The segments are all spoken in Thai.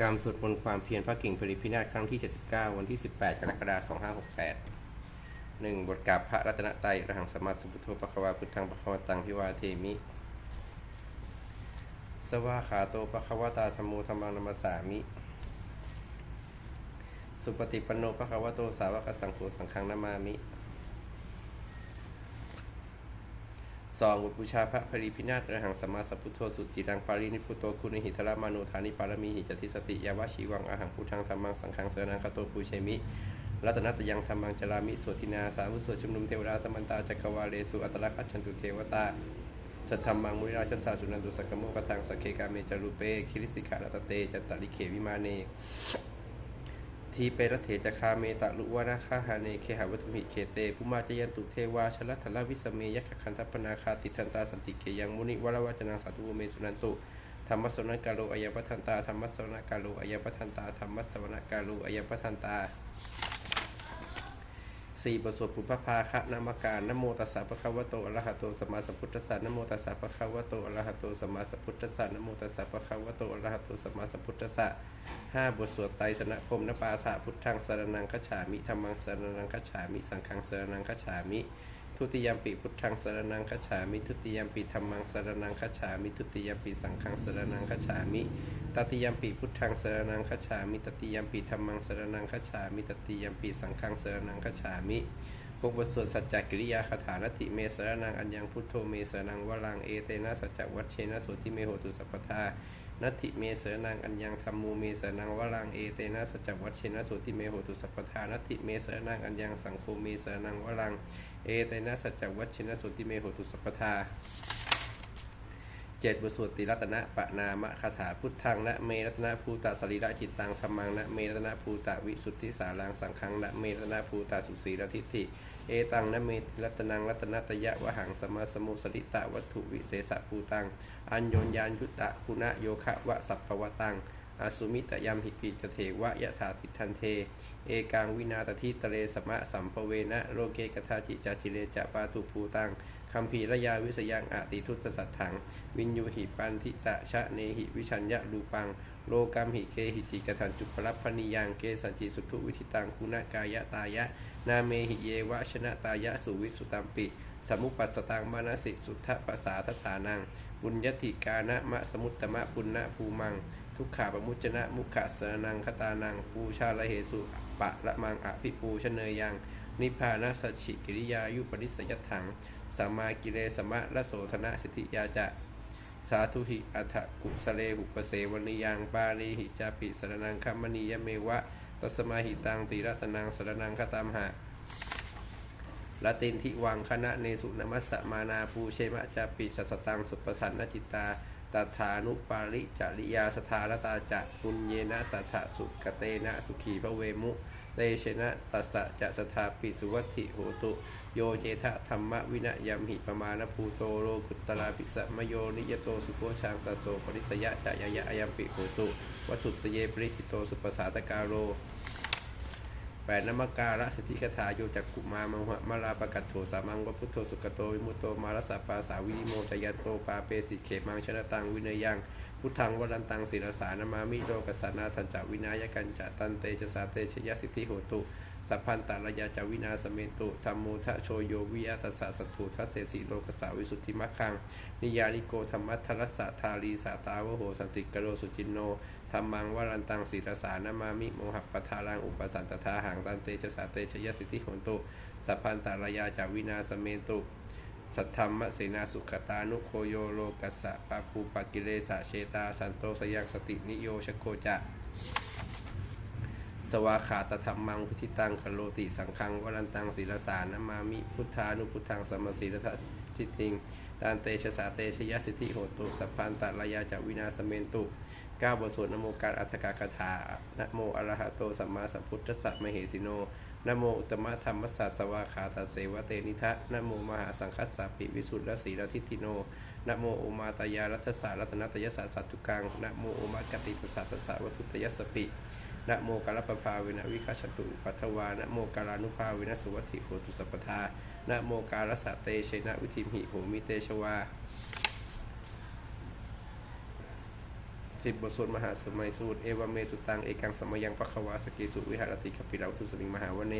กรรมสวดมนต์ความเพียรพระกิ่งปริพินาศครั้งที่ 79 วันที่ 18 กรกฎาคม 2568 1. บทกราบพระรัตนตรัยอรหังสมมาสมุทโธปะคะวาพุทธังปะคะวตังพิวาเทมิ สวาขาโตปะคะวะตาธรรมโมธรรมังนัมสสามิ สุปฏิปันโนปะคะวะโตสาวกสังโฆสังฆังนามามิ สองบุตรบูชาพระปริพินาศอรหังสัมมาสัพพุทโธสุจิตังปารินิพุโตคุณหิทรมานุธานิปารมีหิจติสติยาวชีวังอาหังพุทธังธรรมังสังฆังเสนังคโตปูเชมิรัตนัตยังธรรมังจรามิโสตินาสาวุโสชุมนุมเทวราสมันตาจักวาเลสุอัตลักขันตุเทวตาสัทธรรมังมุนิราชสาสุนันตุสักโมกทังสกเคกาเมจารุเปคิริสิกาลตเตจัตตาลิเขวิมาเน ทีเปรเถจคาเมตะลุวานาคาหาเนเคหาวัตุมิเคเตภุมาจยันตุเทวาชลัทธลวิสเมยักขคันทัปนาคาติทันตาสันติเกยังมุนิวรวัจนางสาธุเมสุนันตุธรรมสวนการโลอายปัทันตาธรรมสวนการโลอายปัทันตาธรรมสวนการโลอายปัทันตา สี่ประสบปุพพาคะนามการนโมตัสสะปะคะวะโตอะระหะโตสัมมาสัมพุทธัสสะนโมตัสสะปะคะวะโตอะระหะโตสัมมาสัมพุทธัสสะนโมตัสสะปะคะวะโตอะระหะโตสัมมาสัมพุทธัสสะห้าบทสวดไตรสนคมนปาถาพุทธังสารนังคัจฉามิธรรมังสารนังคัจฉามิสังฆังสารนังคัจฉามิ ทุติยมปิพุทธังสรนังคฉามิ ทุติยมปิธรรมังสรนังคฉามิ ทุติยมปิสังฆังสรนังคฉามิ ตติยมปิพุทธังสรนังคฉามิ ตติยมปิธรรมังสรนังคฉามิ ตติยมปิสังฆังสรนังคฉามิพวกบทสวดสัจจกิริยาคาถานติเมสรนังอัญญังพุทโธเมสรนังวลังเอเตนะสัจจวัชเชนะโสติเมโหตุสัพพทา นัตถิเมเสนังอัญญังธรรมูเมเสนังวลังเอเตนะสัจวัชเชนะสุติเมโหตุสัพพทานัตถิเมเสนังอัญญังสังโฆเมเสนังวลังเอเตนะสัจวัชเชนะสุติเมโหตุสัพพทาเจ็ดบทสวดติรัตนะปะนามะคาถาพุทธังนะเมรัตนะภูตะสรีระจิตตังธรรมังนะเมรัตนะภูตะวิสุทธิสารังสังฆังนะเมรัตนะภูตะสุสีรทิฏฐิ เอตังนเมติรัตนังรัตนตยะวหังสมาสมุสริตะวัตถุวิเศษภูตัง อัญโยนยานยุตตะคุณะโยคะวะสัพพวตังอสุมิตยามหิปิจเทวะยะถาติทันเท เอกังวินาตทิตะเลสมะสัมภเวนะโลเกกทาจิจาจิเลจะปาตุภูตัง คัมภีระยาวิสยังอติทุตสัตถัง วินยูหิปันทิตะชะเนหิวิชัญญะรูปัง โลกัมหิเคหิจิกทันจุปรัพพนิยังเกสัญจิสุทุวิธิตังคุณกายะตายะ นาเมหิเยวะชนะตายะสุวิสุตัมปิสมุปัสตังมานสิสุทธปัสสาทฐานังบุญยติกานะมะสมุตตมะปุณณภูมัง ทุกขาปมุจนะมุขะสนังคตานัง ปูชาละเหสุปะละมังอภิปูชเนยยัง นิพพานะสัจฉิกิริยายุปนิสยถัง สัมมากิเลสมะละโสธนะสิทธิยาจะ สาธุหิอัฏฐกุสเลหุปเสวนิยังปาลีหิจาปิสรนังคัมมณียเมวะตัสมาหิตังติรัตนังสรนังคตามหะละตินทิวังคณะเนสุนมัสสมานาภูเชมะจาปิสัสตังสุปสันนจิตาตถานุปาริจริยาสถารตาจะปุญเยนะตถะสุกเตนะสุขีพระเวมุ เตชนะตัสสะจะสถาปิสุวัติโหตุ โยเจทะธรรมวินยามหิปมาณภูโตโลกุตตราปิสะมโยนิยโตสุโคชังตโสปริสยะจะยะยะอยัมปิโหตุวัตุตเยปริจิโตสุปสาตการโรแปดนมการะสิทธิคถาโยจักกุมามหะมาลาปกัตโถสามังวพุทโธสุกโตวิมุตโตมารสสะปาสาวินิโมตยันโตปาเปสิเขมังชนะตังวินยัง พุทธังวรันตังศิรสานามามิโลกัสนาทันจาวินายกันจะตันเตชะสาเตชยสิทธิโหตุสัพพันตารยาจาวินาสเมตุธรรมโมทะโชโยวิยาทัสสะสัตถุทัสเสสีโลกสาวิสุทธิมัคคัง นิยานิโกธรรมัทรัสสะทาลีสาตาวโหสันติกโรสุจินโนธรรมังวรันตังศิรสานามามิโมหปปทารังอุปสันตทาหังตันเตชะสาเตชยสิทธิโหตุสัพพันตารยาจาวินาสเมตุ สัทธรรมเสนาสุขตานุโคโยโลกัสสะปะปูปะกิเลสะเชตา สันโตสยังสตินิโยชโคจะ สวาขาตธรรมังพุทธิตังคโลติสังฆังวรันตังศีลสานามามิพุทธานุพุทธังสมมสีรททิติงตานเตชะสาเตชยสิทธิโหตุสัพพันตารยาจวินาสเมนตุก้าบทสวดนโมการอัฏฐกาคาถานโมอรหะโตสัมมาสัมพุทธัสสะมเหสิโน นโมอุตมะธรรมสสะสวาขาตาเสวะเตนิทะนโมมหาสังคัสสะปิวิสุทธิสีรทิติโนนโมโอมาตายารัตสารัตนตยสาสัตตุกังนโมโอมากติตสาตสาวัตุตยสปินโมกาลปภาเวนะวิคัชตุปัทวานโมกาลานุภาเวนะสุวัตถิโหตุสัพพทานโมกาลสะเตชนะวิธิมหิโหมิเตชวา สิบบทสวดมหาสมัยสูตรเอวเมสุตังเอกังสมยังปะคะวาสเกสุวิหารติคปิลาวัตถุสิงมหาวเน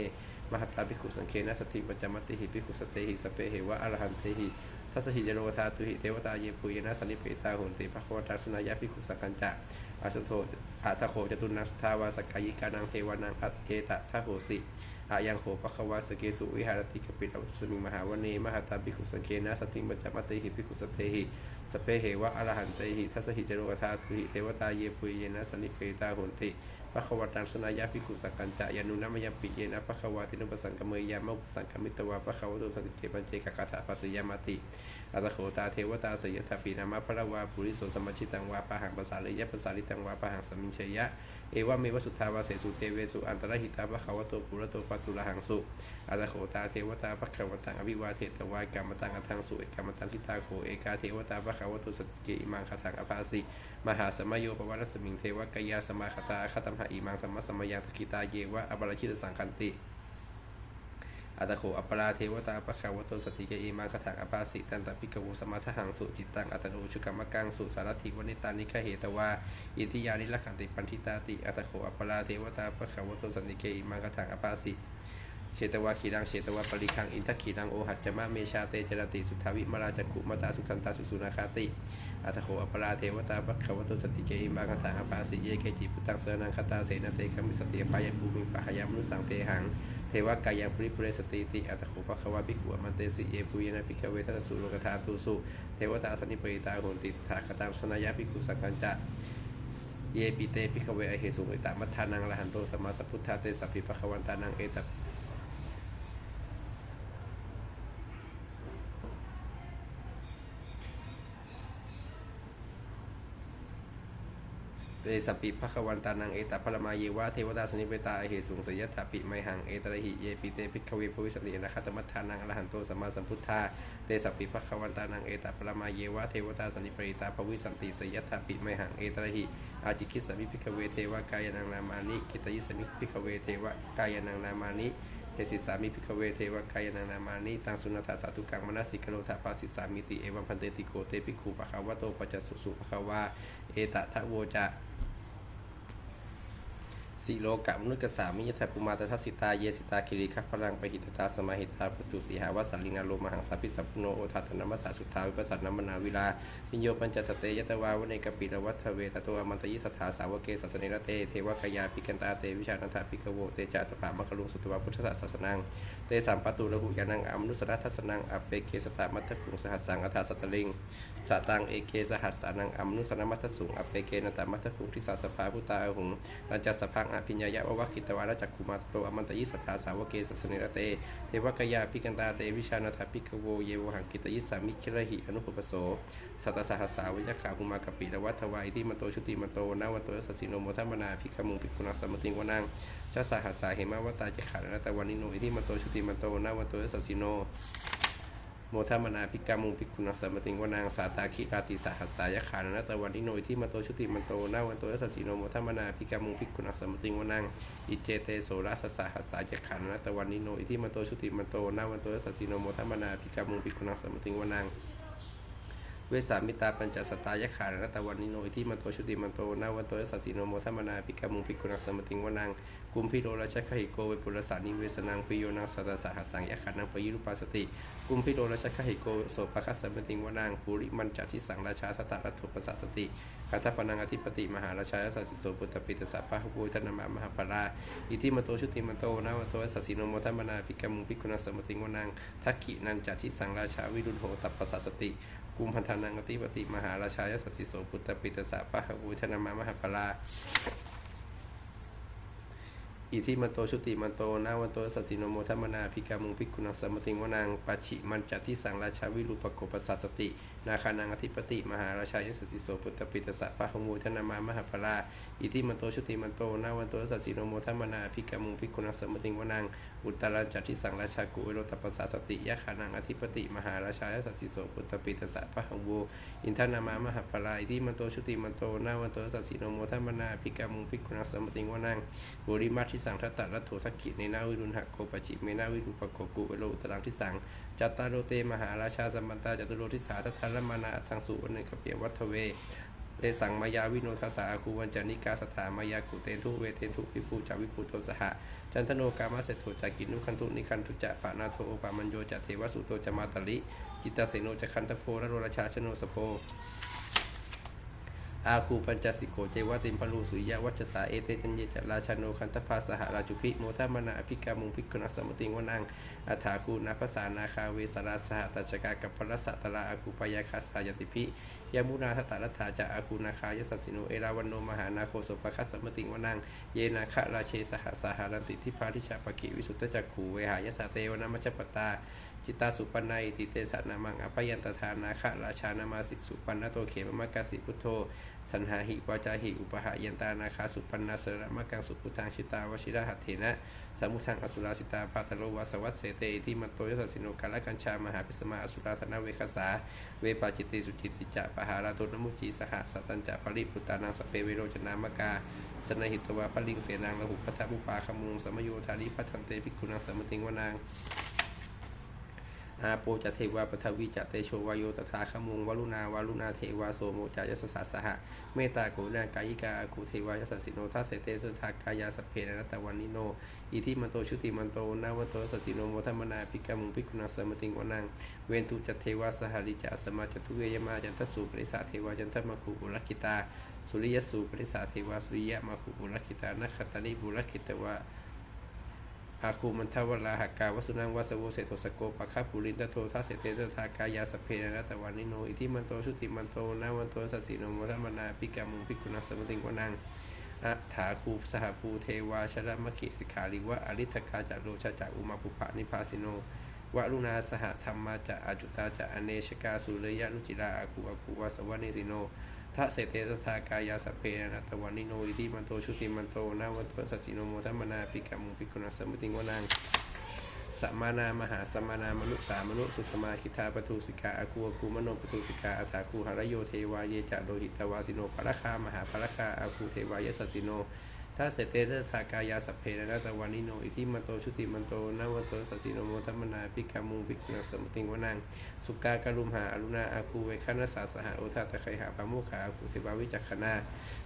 มหัตตาภิกขุสังเคนะสติปัจจมัติหิภิกขุสเตหิสเปเหวะอรหันเตหิทัสหิจโรธาตุหิเทวตาเยปุยนะสันิเปตาโหนติภควตัสนายาภิกขุสังกัญจะอาสโสอาทโคจตุนัสทาวาสกายิกานังเทวานังอัตเกตะทะโหสิ อายังโหปะควาสเกสุวิหารติคปิติสมิงมหาวเนมหัตาภิกขุสังเคนะสติปัจจมัตติหิภิกขุสเตหิสเปเหวะอรหันเตหิทัสสหิจโรกธาตุหิเทวตาเยปุยเยนะสันิเปตาโหนติพระควตังสนายาภิกขุสังกัญจะยานุนามยปิเยนะพระควาตินุปสังกเมยยามะอุสังกมิตวาพระควตุสันติเกปัญเจกกาถาปัสสยามาติอัตโขตาเทวตาสยถาปีนามะพระวาปุริโสสมชิตังวาปะหังภาษาเลยยะภาษาลิตังวาปะหังสมิงเชยะ เอวะเมวสุทธาวาเสสุเทเวสุอันตรหิตาพระควโตปุระโตปัตุระหังสุอัตโขตาเทวตาพระควตังอภิวาเทตวายกรรมตังอัทังสุเอกรรมตังทิตาโขเอกาเทวตาพระควตุสติเกอิมังคสังอภาสิมหาสมโยปวัตสมิงเทวกายาสมาคตาคตัมหะอิมังสัมมสมยังทกิตาเยวะอบรชิตสังคันติ อัตโขอัปปราเทวตาปะขาวโตสติเกอิมังคถังอภาสิตันตปิกวุสมัทหังสุจิตตังอัตโนชุกรรมกังสุสารถิวนิตานิคเหตวาอินทิยานิลขันติปันทิตาติอัตโขอัปปราเทวตาปะขาวโตสติเกอิมังคถังอภาสิเชตวาขีรังเชตวาปริคังอินทขีรังโอหัจจมะเมชาเตจรติสุทาวิมาราจักขุมตาสุทันตาสุสุนาคาติอัตโขอัปปราเทวตาปัคควตุสติเกอิมังคถังอปาสิเยเกจิปุตังเสนังคตาเสนเตคมิสติปายภูมิปะหายามุสังเตหัง เทวกายังปุริปุเรสติติอัตโขปะควาภิกขุมันเตสิเยปุยนะภิกขเวทัสสุโลกธาตุสุเทวตาสนิปริตาโหนติถาคตังสนายาภิกขุสังกัญจะเยปิเตภิกขเวอเหสุอิตามัทธานังละหันโตสัมมาสัพพุทธาเตสัพพิภควันตานังเอตั เตสปิภควันตานังเอตพรมาเยวะเทวตาสนิเวตาเหตุสุงสยถปิไมหังเอตระหิเยปิเตพิกขเวภวิสตินะคัตมัทานังอรหันโตสัมมาสัมพุทธาเตสปิภควันตานังเอตพรมาเยวะเทวตาสนิปริตาภวิสันติสยถปิไมหังเอตระหิอาจิคิสมิพิกขเวเทวกายนังนามานิกิตยิสมิพิกขเวเทวกายนังนามานิ เทศิสามิพิกเวเทวกายนานามานิตังสุนัตถาสาธุกังมนัสสิกโนทาปาสิสามิติเอวังพันเตติโกเตปิคูปะคาวะโตปัจจสุสุปะคาวะเอตะทะโวจะ สิโลกะมนุษย์กสามิยทัปุมาตทัสสิตาเยสิตาคิริคัพลังปหิตตาสมาหิตาปตุสีหาวัสลิงาโลมหังสัพพิสัพพุโนโอทัตนมัสสาสุทาวิปัสสนามนาวิลาปิโยปัญจสเตยตวาวเนกปิรวัฏเวตตัวมันตยิสถาสาวเกสัสเนรเตเทวกยาปิกันตาเตวิชานันทปิกโวเตจาตปามะกลุงสุตวาพุทธศาสนังเตสัมปตุระหุยานังอมนุสนาทัสนังอเปเกสตามัทถุงสหัสสังอัฏฐสัตตลิงสตังเอเกสหัสสานังอัมนุสนามัทสุงอเปเกนตามัทถุงทิสาสภาพุตาหุงตัญจัสพังอภิญญายะวะคิตวาราจักขุมาโตอมันตยิสัทธาสาวเกสัสเนรเต เทวกยาปิกันตาเตวิชานาถาปิกโวเยวหังกิตยิสามิชระหิอนุปปโสสัตตสหัสสาวิยขาภูมากปิละวัฏวายที่มโตชุติมโตนาวันโตสัสสิโนโมทัมนาภิกมุงภิกขุนังสมติงวนังชาสหัสสาเหมาวตาจะขาดนาตวันนิโนที่มโตชุติมโตนาวันโตสัสสิโน โมทัมนาภิกามุงภิกขุนังสมติงวนางสาตาคิกาติสหัสสายขานนตวันทิโนยที่มาโตชุติมันโตนาวันโตยัสสิโนโมทัมนาภิกามุงภิกขุนังสมติงวนางอิเจเตโสรัสสะหัสสายขานนตวันนิโนยที่มาโตชุติมันโตนาวันโตยัสสิโนโมทัมนาภิกามุงภิกขุนังสมติงวนาง เวสามิตาปัญจสตายขานนตวันนิโนอิที่มันโตชุติมันโตนาวันโตสัสสิโนโมทัมมนาภิกามุงภิกขุนังสมติงวนางกุมพิโรราชคหิโกเวปุรสานิเวสนังปิโยนังสัตตสหัสสังยขานังปยิรุปัสติ กุมพิโรราชคหิโกโสภคัสสมติงวนางปุริมันจัทิสังราชาทัตตรัตุปสสสติคัตถปนังอธิปติมหาราชาสัสสิโสปุตตปิตสัพพะหุปุยธนามามหาปราอิติมโตชุติมโตนาวันโตสัสสิโนโมทัมมนาภิกามุงภิกขุนังสมติงวนางทักขินันจัทิสังราชาวิรุณโหตัปปสสสติ กุมพันธานังกติปติมหาราชายสัสสิโสปุตตปิตสะปะหบูชนามามหาปราอิทิมันโตชุติมันโตนาวันโตสัสสิโนโมทัมมนาภิกามุงภิกขุนังสมติงวนางปัชิมันจัตที่สังราชาวิรูปโกปสัสสตินาคานังอธิปติมหาราชายสัสสิโสปุตตปิตสะพะหมูธนามามหาปราอิทิมันโตชุติมันโตนาวันโตสัสสิโนโมทัมมนาภิกมุงภิกขุนังสมติงวนางอุตตรัจัตที่สังราชากุเวโรตปัสสสติยะคานังอธิปติมหาราชายสัสสิโสปุตตปิตสะพะหมูอินทนามามหาปราอิทิมันโตชุติมันโตนาวันโตสัสสิโนโมทัมมนาภิกมุงภิกขุนังสมติงวนางบุริมาทิสังทัตตะรัตโถสักขิในนาวิรุณหะโกปจิเมนาวิรุปโกกุเวโรตรังทิสังจัตตาโรเตมหาราชาสัมมันตาจตุโรทิสาทัทธารมานาอัตถังสุวรรณกเปียวัฒเวเตสังมายาวิโนทัสสาคูวันจานิกาสถามายากุเตนทุเวเตนทุพิภูจาวิภูโตสหะจันทโนกามาเสโทจากินุคันทุนิคันทุจะปะนาโทโอปามัญโยจะเทวสุโตจะมาตลิจิตตเสโนจะคันทโพระโรราชาชโนสโพ อาคูปัญจสิโขเจวติมพลูสุยะวัชสาเอเตจันเยจะราชาโนคันตภาสหราจุพิโมทามนาอภิกามุงพิกขุณสมติงวนังอัฐาคูนาภาษานาคาเวสราสหตัจจกากับพรสสะตราอาคูปยาคาสายติพิยามุนาทตารัฐาจะอาคูนาคายสัสสิโนเอราวันโนมหานาโคสปะคัสสมติงวนังเยนาคะราเชสหสหารันติทิพาทิชาปกิวิสุทธจักขูเวหายสาเตวนามัชปตา จิตตาสุปันนัยติเตสะนามังอภยันตทานาคะราชานามาสิสุปันนโตเขมมะกาสิพุทโธสันหาหิวาจาหิอุปหายันตานาคาสุปันนาสระมะกังสุปุทังชิตาวชิระหัตเถนะสมุทังอสุราสิตาภาตโลวาสวัสเสเตที่มันโตยสัสสิโนกาลกัญชามหาปิสมาอสุราธนเวคสาเวปาจิตติสุจิติจะปหาราตุนมุจีสหสัตตัญจะปริพุตานังสเปเวโรจนามกาสนหิตวาปลิงเสนางละหุพัทธบุปาขมุงสมโยธาริพัทันเตภิกขุนังสมติงวนาง อาโปจะเทวาปทวีจะเตโชวายโยตถาขมุงวลุนาวาลุนาเทวาโสโมจายสสะสหะเมตตากรุณากายิกาอาคูเทวายสสสิโนทัสเสเตสุทากายาสพเพนนัตวันนิโนอิทิมันโตชุติมันโตนาวันโตสสสิโนโมทัมมนาภิกามุงภิกขุนังสมติงวนังเวนตุจัตเทวาสหริจะสมาจตุเวยมาจันทสุปริสาเทวาจันทมคุบุรคิตาสุริยสูปริสาเทวาสุริยมคุบุรคิตานัคขตานิบุรคิตวา อาคูมันทวราหกาวสุนังวาสโวเสโทสโกปะคาปุรินทโททัสเสเตตทากายาสเพนะตะวันนิโนอิทิมันโตชุติมันโตนาวันโตสัสสิโนโมทัมมนาปิกามุงพิกุณสมติงวนังอัฐาคูสหภูเทวาชรมขิสิกขาลิวะอริทกาจะโรชาจะอุมาปุปะนิพาสิโนวะลุนาสหธรรมาจะอาจุตาจะอเนชกาสุเลยะนุจิราอาคูอาคูวาสวะเนสิโน ทะเสเตสทากายาสเพนะตะวันนิโนอิทิมันโตชุติมันโตนาวันโตสัสสิโนโมทัมนาปิกามุงพิกุณาสมุติงวนังสัมมานามหาสัมมานามนุษย์สามนุษย์สุตมาคิทาปทุสิกาอาคูอาคูมโนปทุสิกาอัฏฐาคูหารโยเทวาเยจะโลหิตวาสิโนปรคามหาปรคาอาคูเทวายสัสสิโน ถ้าเสเตเตทากายาสัพเพนะตะวันนิโนอิทิมันโตชุติมันโตนาวันโตสัสสิโนโมทัมมนาพิกามุงปิกนาสมติงวนังสุกากรุมหาอรุณาอาคูเวคณสาสหาโอทาตะไคหาปาโมขาอาคูเทวาวิจักขณา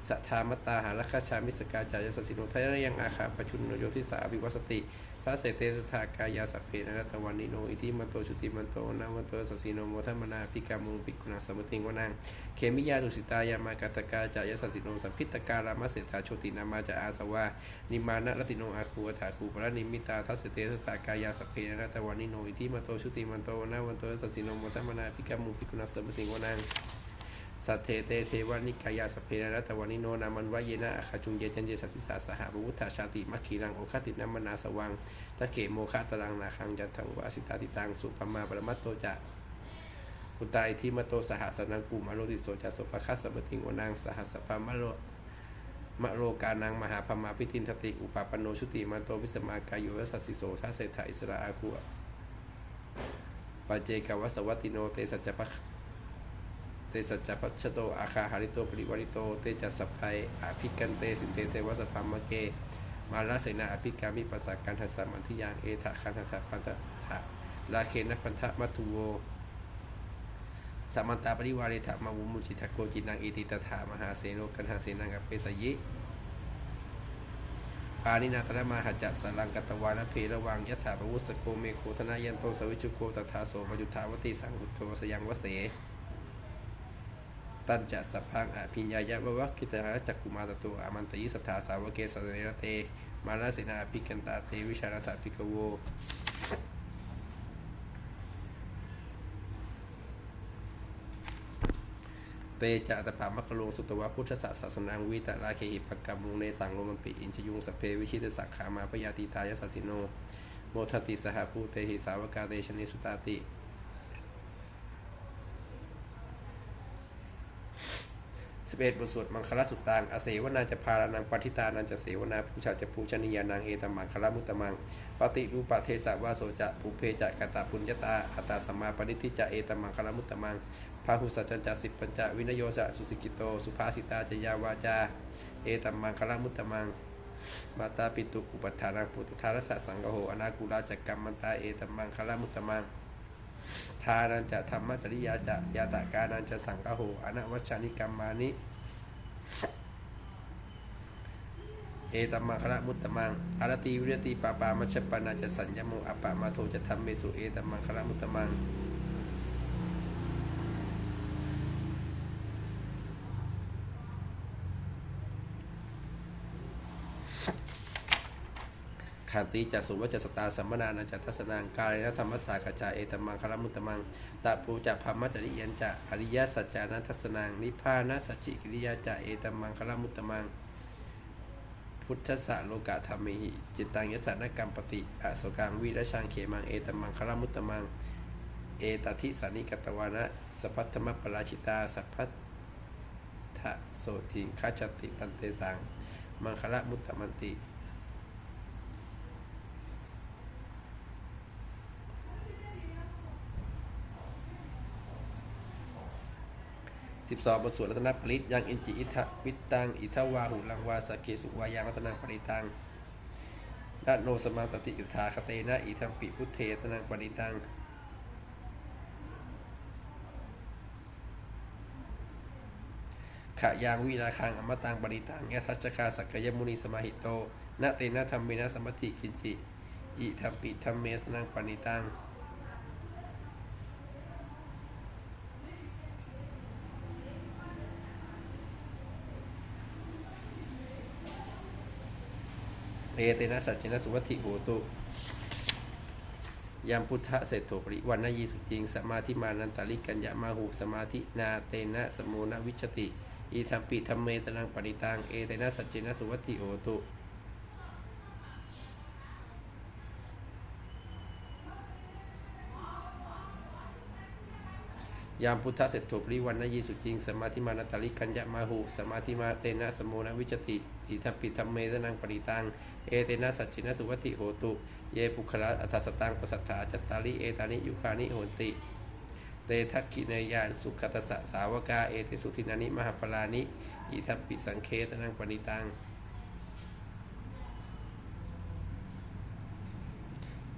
สัทธามตตาหารัคชามิสกาจายสัสิโนทยยังอาคาปชุนโนโยทิสาวิวัสติ พระเสเตสทากายาสัพเพนะตะวันนิโนอิทิมันโตชุติมันโตนาวันโตสัสสิโนโมทัมนาปิกามุงปิกุณสมุติงวนังเคมิยาดุสิตายามากาตกาจายสัสสิโนสัพพิตการามเสถาโชตินามาจาอาสวานิมานะรติโนอาคูอัฏฐาคูปรนิมิตาทัสเสเตสทากายาสัพเพนะตะวันนิโนอิทิมันโตชุติมันโตนาวันโตสัสสิโนโมทัมนาปิกามุงปิกุณสมุติงวนัง สัตเทเตเทวานิกายาสเพนะตวันนิโนนามันวะเยนะอาคาจุงเยจันเยสัติสาสหะบุวุฒาชาติมัคคีรังโอคตินัมมนาสวังตะเกโมคะตรังนาคังจันทังวาสิตาติตังสุปมาปรมัตโตจะอุตายที่มโตสหสนังกุมาโรติโสจะสุปคัสสมติงวนางสหสสพามะโรมะโรกานังมหาพมาพิตินทติอุปาปโนชุติมันโตวิสมากายโยสัสสิโสทัสเศรษฐอิสระอาคูปัจเจกวัสวัตติโนเตสัจจปะ เตสัจจปัชโตอาคาหาริโตปริวาริโต เตจัสสพไพอภิกันเตสินเตเตวัสพามเก มาลาเสนาอภิกามิปัสสกันทัสสะมันทิยางเอทะคันทัสสะพันธะทะลาเคนะพันธะมัทุโวสมันตาปริวาเรถะมาวุมุจิทะโกจินังอิติตถามหาเสโนกันหาเสนังอเปสยิปานินาตระมาหจจะสลังกตวานเพระวังยถาปวุสโกเมโคธนายันโตสวิชุโกตถาโสมยุทธาวติสังหุโตสยังวเส ตันจะสัพพังอภิญญายะวะวัคคิตาจักกุมาตตุอามันตยิสัทธาสาวกเกสเนรเต มาลาสินาภิกันตาเตวิชารตาภิกโวเตจะตถามัคคโลสุตวะพุทธศาสสนังวิตาราเคหิปกรรมุงในสังโลมันปิอินชยุงสเพวิชิตสักขามาพยาติตายสัสสิโนโมทติสหภูเตหิสาวกาเตชนิสุตาติ สิบเอ็ดบทสวดมังคลสุตตังอเสวนาจะพารานังปฏิตานันจะเสวนาภูชาจะภูชนียานังเอตมังคลมุตตมังปฏิรูปะเทสะวาโสจะภูเพจะกตาปุญญตาอัตตาสมาปณิทิจะเอตมังคลมุตตมังพาหุสัจจันจะสิปัญจวินโยจะสุสิกิโต สุภาสิตาจะยาวาจา เอตมังคลมุตตมังมาตาปิตุอุปทานังปุตตทารสะสังกโหอนากุลาจักกัมมันตาเอตมังคลมุตตมัง ทานันจะธรรมจริยาจะยาตะกานันจะสังกโหอนวัชชานิกรรมานิเอตัมมัคระมุตตมังอารตีวิรติปาปามัชปนาจะสัญญโมอปปะมาโทจะทำเมสุเอตัมมัคระมุตตมัง ขันติจัสุวัจสตาสัมมนานจัตทัสนังกาเลนธรรมสากจาเอตมังคละมุตมังตะปูจะพัมมัจริยันจะอริยสัจจานัทัสนังนิพพานะสัจฉิกิริยาจะเอตมังคละมุตมัง พุทธสะโลกะธรรมิหิจิตังยสันกรรมปฏิอโสกังวิรชังเขมังเอตมังคลมุตมัง เอตทิสานิกตวานะสัพพัทธมปราชิตาสัพพัทโสทิงคาจติตันเตสังมังคละมุตตมันติ สิบสองบทสวดรัตนปริตยังอินจิอิทะวิตตังอิทวาหุลังวาสเคสุวายังรัตนังปริตังนาโนสมังตติอิทาคเตนะอิทัมปิพุทเทรัตนังปริตังขะยังวิราคังอมตังปริตังยะทัชคาสักยมุนีสมาหิโตนะเตนะธรรมเมนะสมมติกินจิอิทัมปิธรรมเมรัตนังปริตัง เอเตนะสัจเจนะสุวัตถิโหตุยามพุทธะเศรษโถปริวันนยีสุจริงสมาธิมานันตาลิกัญญามาหุสมาธินาเตนะสมูนวิชติอีธรรมปิธรรมเมตนังปริตังเอเตนะสัจเจนะสุวัตถิโหตุ ยามพุทธเสร็จถบริวันนยีสุจริงสมาธิมานาตาลิกัญญามาหุสมาธิมาเตนะสมโมนวิจติอิทัปปิธรรมเมตนังปริตังเอเตนะสัจจินะสุวัติโหตุเยปุคละอัฏฐสตังปสัทธาจัตตาลิเอตานิยุคานิโหติเตทักขิเนยานสุขตสสะสาวกาเอเตสุทินานิมหาปลานิอิทัปปิสังเคตนังปณิตัง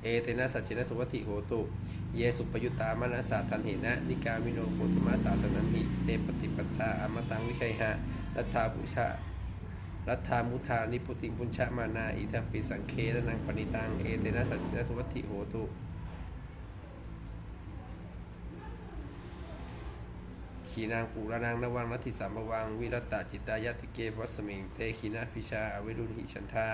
เอเตนะสัจเจนะสุวัติโหตุเยสุปยุตตามนัสสาทันเหนะ นิกามิโนโคตมะสาสนัมหิเตปฏิปตาอมตังวิไคหะรัตถาปุชารัตถามุทานิพุติงพุญชะมานาอิทัปปิสังเคตนังปณิตัง เอเตนะสัจเจนะสุวัติโหตุขีนางปูระนางนวังนัตถิสัมวัง วิรตตจิตายติเกวัสมิง เตขีนาพิชาอเวรุณหิชันทา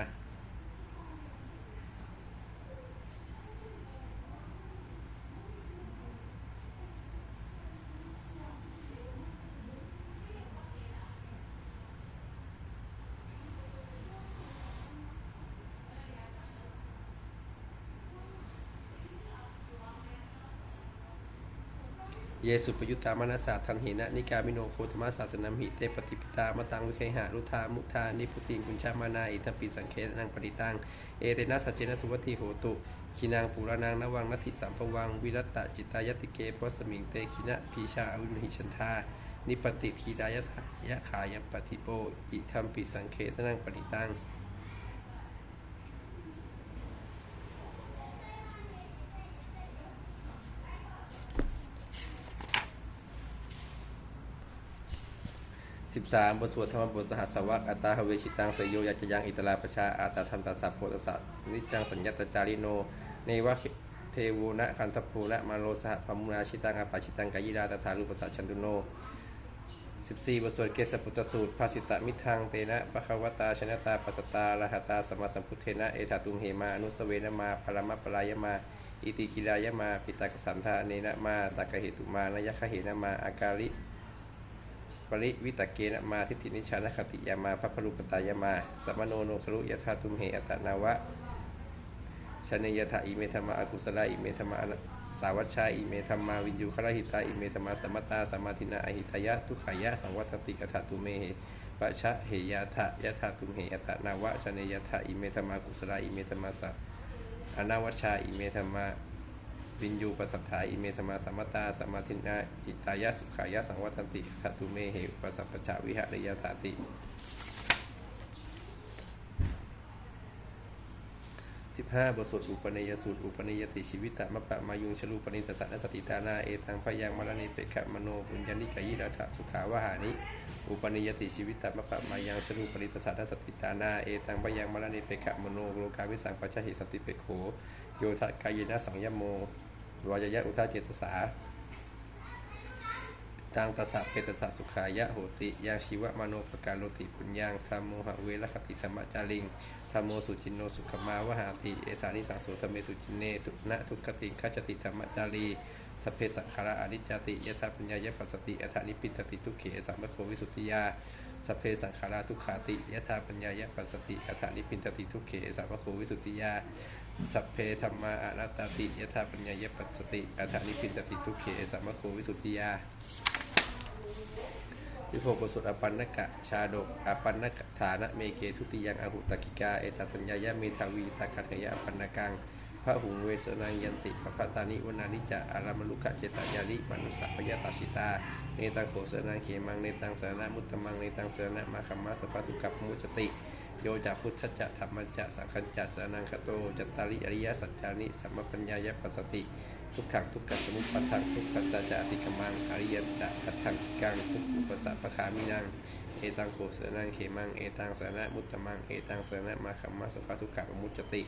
เยสุปยุตตามนัสสาทันเหนะนิกามิโนโคธรรมศาสนัมหิเตปฏิปตามตังวิเคหารุธามุทานิพุติงกุญชามานาอิทัปปิสังเคนังปริตังเอเตนะสัจเจนะสุวัติโหตุขีนางปูรานางนวังนัตถิสัมภวังวิรัตตจิตายติเกพสมิงเตขีนะพีชาอวิมหิชันทานิปติทีดายะยะขายปฏิโปอิทัมปิสังเคตนังปริตัง สิบสามบทสวดธรรมบทสหัสวรรคอัตตาหเวชิตังสยโยยัจยังอิตราประชาอาตาทันตสัพโพตสัตนิจจังสัญญาตจาริโนเนวะเทวูนะคันทภูนะมาโลสหพมุนาชิตังอปาชิตังกายิราตถารุปสัชันตุโนสิบสี่บทสวดเกสปุตตสูตรภาสิตะมิทังเตนะปะคะวตาชนะตาปัสตาลหตาสมมาสัมพุทเทนะเอถาตุงเหมาอนุสเวนมาปรมะปรายมาอิติกิรายมาปิตากสันธาเนนะมาตากะเหตุมานยคะเหนะมาอากาลิ ปริวิตเกนะมาทิฏฐินิชานคติยามาพระพรุปตายามาสัมโนโนครุยถาตุมเหอัตนาวะชนยถาอิเมธรรมาอากุศลาอิเมธรรมาสาวัชชาอิเมธรรมาวินยูครหิตาอิเมธรรมาสมมตาสมมาธินาอหิตายะทุขายะสังวัตติอัฏฐตุเมเหปะชะเหยาทะยะถาตุมเหอัตนาวะชนยถาอิเมธรรมากุศลาอิเมธรรมาสอนาวัชชาอิเมธรรมา วินยูปสัทธาอิเมธมาสัมมตาสัมมาทินาอิตายะสุขายะสังวัตันติสัตตุเมเหอุปสัพปชาวิหะริยถาติ15บทสวดอุปนิยสูตรอุปนิยติชีวิตะมะปะมายุงชลูปนิตสัตสติตานาเอตังพยังมรณีเปกะมโนปุญญานิกายิรัฐสุขาวหานิอุปนิยติชีวิตะมะปะมายังชลูปนิตสัตสติตานาเอตังพยังมรณีเปกะมโนโลกาวิสังปัจจหิสติเปโขโยทะกายนะสังยมโม วายยะอุทาเจตสาตังตสสะเปตสสะสุขายะโหติยังชีวะมโนปการโลติปุญญังธรรมโมหะเวรคติธรรมจาริงธรรมโมสุจินโนสุขมาวหาติเอสานิสังโสธรรมเมสุจินเนตุนะทุกขติขัจติธรรมจารีสเพสังขาระอนิจจติยถาปัญญายปัสสติอัฏฐานิปินตติทุกเขสัมภโควิสุทธิยา สัพเพสังขาราทุกขาติยถาปัญญายปัสสติอัฏฐานิปินตติทุกเขสัมภโควิสุทธิยาสัพเพธรรมาอนัตติยถาปัญญายปัสสติอัฏฐานิปินตติทุกเขสัมภโควิสุทธิยาสิบหกบทสวดอปันนกะชาดกอปันนกฐานะเมเกทุติยังอหุตกิกาเอตัสัญญายะเมทาวีตาคัตยะอปันนกัง พระหุงเวสนังยันติปปะตานิวนานิจะอารามลุกะเจตยาลิมนุสสะพยาตาชิตา เนตังโขสนังเขมัง เนตังสนะมุตตมัง เนตังสนะมาคัมมาสภาสุกัปมุจติ โยจะพุทธจะธรรมจะสังคัญจะสนังคโตจัตตาริอริยสัจจานิสัมมปัญญายปัสสติ ทุกขังทุกขสมุปปทังทุกขสัจจะอติกมัง อริยจะปัฏฐังกิกังทุกอุปสรรคปะคามินังเอตังโขสนังเขมัง เอตังสนะมุตตมัง เอตังสนะมาคัมมาสภาทุกขะมุจติ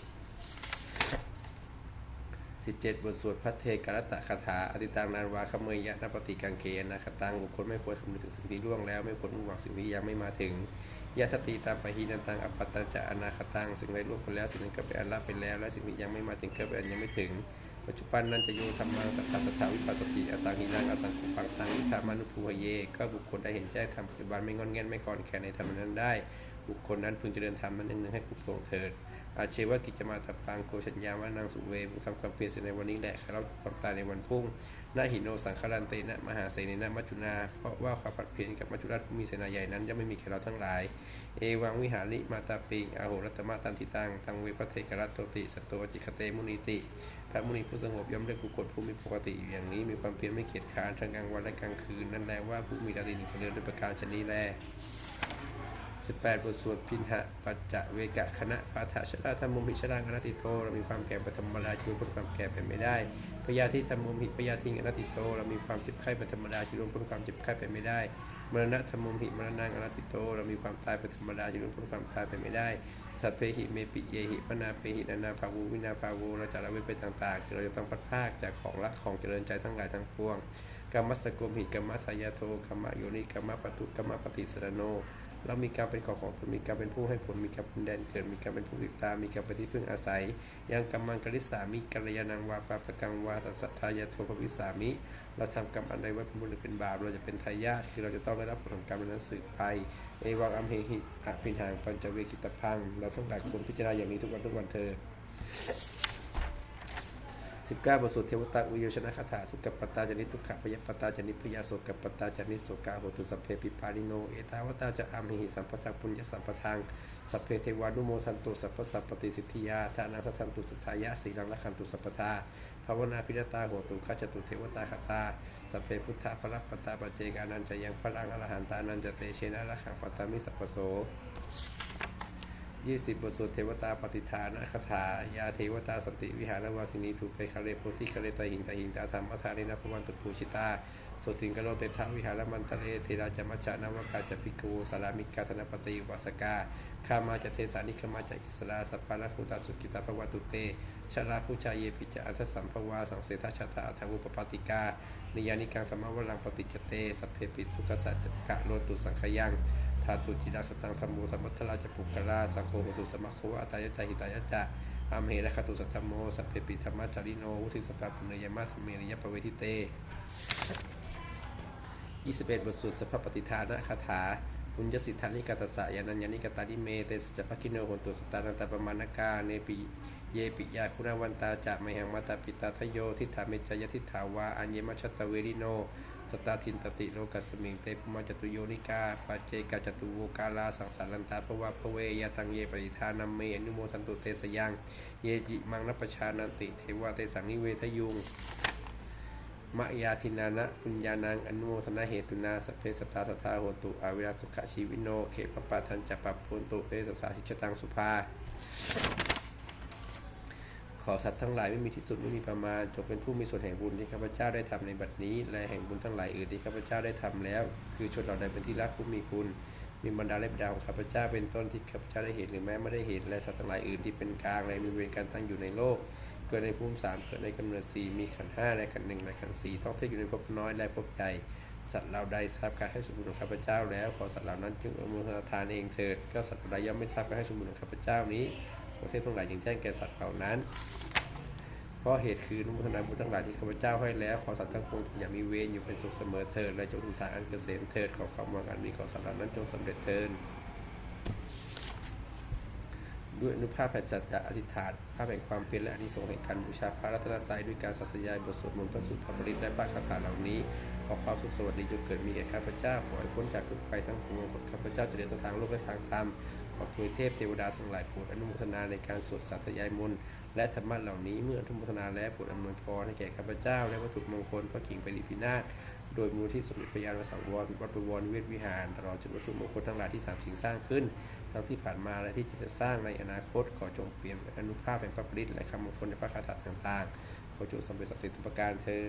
17 บทสวดพัทเทกรตะคาถาอติตังนานวาขเมยยะนปฏิกังเกนะคตังบุคคลไม่ควรคำนึงถึงสิ่งที่ล่วงแล้ว ไม่ควรมุ่งหวังสิ่งที่ยังไม่มาถึงยะสติตามปะหีนันตังอปัตตังจะอนาคตังสิ่งใดล่วงไปแล้วสิ่งนั้นก็เป็นอันละไปแล้ว และสิ่งที่ยังไม่มาถึงก็เป็นอันยังไม่ถึง ปัจจุบันนั้นจะโยธรรมังตัตตะตถาวิปัสสติอสังหินังอสังคุปังตังอิทามานุภูเย ก็บุคคลได้เห็นแจ้งธรรมปัจจุบันไม่งอนแง่นไม่คอนแคลนในธรรมนั้นได้ บุคคลนั้นพึงเจริญธรรมนั้นหนึ่งให้ผู้โปร่งเถิด อาเชวะกิจมาตัปังโกชัญญามานางสุเวบุทำความเพียรเสร็จในวันนี้แหละเราความตายในวันพุ่งนาหิโนสังคารันเตนะมหาเสนนะมัจจุนา เพราะว่าความผัดเพียรกับมัจจุราชผู้มีเสนาใหญ่นั้นย่อมไม่มีแก่เราทั้งหลาย เอวังวิหาริมาตาปิงอโหรัตมะตันทิตังตังเวปเทกรัตโตติสตโตจิคเตมุนิติ พระมุนีผู้สงบย่อมเรียกบุคคลผู้มีปกติอยู่อย่างนี้มีความเพียรไม่เกียจค้านทั้งกลางวันและกลางคืนนั่นแลว่าผู้มีดารินเจริญด้วยประการชนี้แล 18 บทสวดพินหะปัจจะเวกะคณะปาฐชราธรรมุมหิชรางอนัตติโต เรามีความแก่ปฐมราชีวพ้นความแก่เป็นไม่ได้พยาธิธรรมุมหิพยาธิงอนัตติโต เรามีความเจ็บไข้ปฐมราชีวพ้นความเจ็บไข้เป็นไม่ได้ มรณะธรรมุมหิมรณังอนัตติโต เรามีความตายเป็นธรรมดาชีวพ้นความตายเป็นไม่ได้สัพเพหิเมปิเยหิปนาเปหินานาภาวูวินาภาวูเราจะละเว้นไปต่างๆคือเราจะต้องพัดภาคจากของรักของเจริญใจทั้งหลายทั้งปวงกรรมสกุมหิกรรมสายาโทกรรมโยนิกรรมปตุกรรมปฏิสรโน เรามีการเป็นของของตนมีการเป็นผู้ให้ผลมีการเป็นแดนเกิดมีการเป็นผู้ติดตามมีการเป็นที่พึ่งอาศัย ยังกรรมังกริสามิกัลยาณังวาปาปกังวาสัสะทายาโทภวิสามิ เราทำกรรมอันใดไว้เป็นบุญหรือเป็นบาป เราจะเป็นทายาทคือเราจะต้องได้รับผลของกรรมนั้นสืบไปเอวังอัมเหหิอภินหางปัญจเวกิตพัง เราต้องหลายคนพิจารณาอย่างนี้ทุกวันทุกวันเธอ 19บทสวดเทวตาอุโยชนะคาถาสุกัปปตาจนิทุกขะพยปตาจนิพยาโสกัปปตาจนิโสกาโหตุสัพเพปิปาลิโนเอตาวตาจะอามหิสัมปทังปุญญสัมปทังสัพเพเทวานุโมทันตุสัพพสัพปติสิทธิยาทานังทันตุสัทธายะสีลังละคันตุสัพพทาภาวนาพิรตาโหตุขัจตุเทวตาคตาสัพเพพุทธะพระปตาปเจกานันจะยังพลังอรหันตานันจะเตเชนะละขังปัตตามิสัพโส ยี่สิบบทสวดเทวตาปฏิฐานคาถายาเทวตาสันติวิหารวาสินีถูกไปคาเลโพธิคาเลตาหิงตาหิงตาธรรมทารินะพวันตุปูชิตาสติงกโลเตทาวิหารมันทะเลเทราจมัจจานวกาจพิกโวสารามิกาธนปฏิวัสกาข้ามาจะเทสานิขมาจะอิสราสัพพานะภูตาสุกิตาภวตุเตชราผู้ชายเยปิจอันทสัมภวาสังเสทชาตาอัทวุปปาติกานิยานิกังธรรมวลังปฏิจเตสัพเพปิทุกขสัจกะโลตุสังขยัง ธาตุจินาสตังธรรมูสัมมัทราจะปุกกะลาสังโฆโหตุสมะโคอัตายะจาหิตายะจะอามเหระคตุสัตตโมสัพเพปิธรรมะจาริโนวุทิสปะปุเนยมัสเมริยปเวทิเต21บทสวดสัพพปฏิทานะคาถาปุญญสิทธานิกาตสะยานัญญานิกตาดิเมเตสจจภคิโนโหตุสตานันตปมาณกาเนปิเยปิยาคุณวันตาจะไมหังมาตาปิตาทโยทิฏฐาเมจยทิฏฐาวาอัญเยมัชตตะเวริโน สตาทินตติโลกัสมิงเตปมาจตุโยนิกาปัจเจกาจตุโวกาลาสังสารันตาภวะภเวยาตังเยปริธานัมเมอนุโมทันตุเตสยัง เยจิมังนปชานันติเทวาเตสังนิเวทยุงมะยาทินานะปุญญานังอนุโมทนาเหตุนาสเพสตาสตทาโหตุอวิราสุขชีวิโนเขปปะทันจะปปุนตุเตสสาสิชตังสุภา ขอสัตว์ทั้งหลายไม่มีที่สุดไม่มีประมาณ จงเป็นผู้มีส่วนแห่งบุญที่ข้าพเจ้าได้ทำในบัดนี้ และแห่งบุญทั้งหลายอื่นที่ข้าพเจ้าได้ทำแล้ว คือชนเราใดเป็นที่รักผู้มีคุณ มีบรรดาและบิดาของข้าพเจ้าเป็นต้นที่ข้าพเจ้าได้เห็นหรือแม้ไม่ได้เห็นและสัตว์ทั้งหลายอื่นที่เป็นกลางและมีเวรการตั้งอยู่ในโลก เกิดในภูมิสามเกิดในกำเนิดสี่มีขันห้าในขันหนึ่งและขันสี่ต้องเที่ยวอยู่ในภพน้อยและภพใหญ่สัตว์เหล่าใดทราบการให้สมบูรณ์ของข้าพเจ้าแล้วขอสัตว์เหล่านั้นจงอนุโมทนาทานเองเถิดก็สัตว์เหล่าใดย่อมไม่ทราบการให้สมบูรณ์ของข้าพเจ้านี้ ขอเทพทั้งหลายจึงแจ้งแก่สัตว์เหล่านั้น เพราะเหตุคือนุโมทนาบุญทั้งหลายที่ข้าพเจ้าให้แล้วขอสัตว์ทั้งปวงอย่ามีเวรอยู่เป็นสุขเสมอเถิดและจงถึงทางอันเกษมเถิดขอความหวังอันนี้ขอสัตว์เหล่านั้นจงสำเร็จเถิดด้วยอนุภาพแห่งสัจจะอธิษฐานภาพแห่งความเป็นและอนิสงส์แห่งการบูชาพระรัตนตรัยด้วยการสัตยายบทสวดมนต์พระสุทธบริตและพระคาถาเหล่านี้ขอความสุขสวัสดีจงเกิดมีแก่ข้าพเจ้าขอให้พ้นจากทุกภัยทั้งปวงขอข้าพเจ้าจะเดินทางโลกและทางธรรม ขอทวยเทพเทวดาทั้งหลายโปรดอนุโมทนาในการสวดสัตยายมนต์และธรรมะเหล่านี้เมื่ออนุโมทนาแล้วโปรดอำนวยพรให้แก่ข้าพเจ้า และวัตถุมงคลพระกิ่งไปริพินาศโดยมูลที่สมเด็จพระยาณสังวรวัดบวรนิเวศวิหารตลอดจนวัตถุมงคลทั้งหลายที่สามสิ่งสร้างขึ้นทั้งที่ผ่านมาและที่จะสร้างในอนาคตขอจงเปลี่ยนอนุภาพแห่งพระปริตและคำมงคลในพระคาถาต่างๆขอจงสำเร็จศักดิ์สิทธิ์ทุกประการเธอ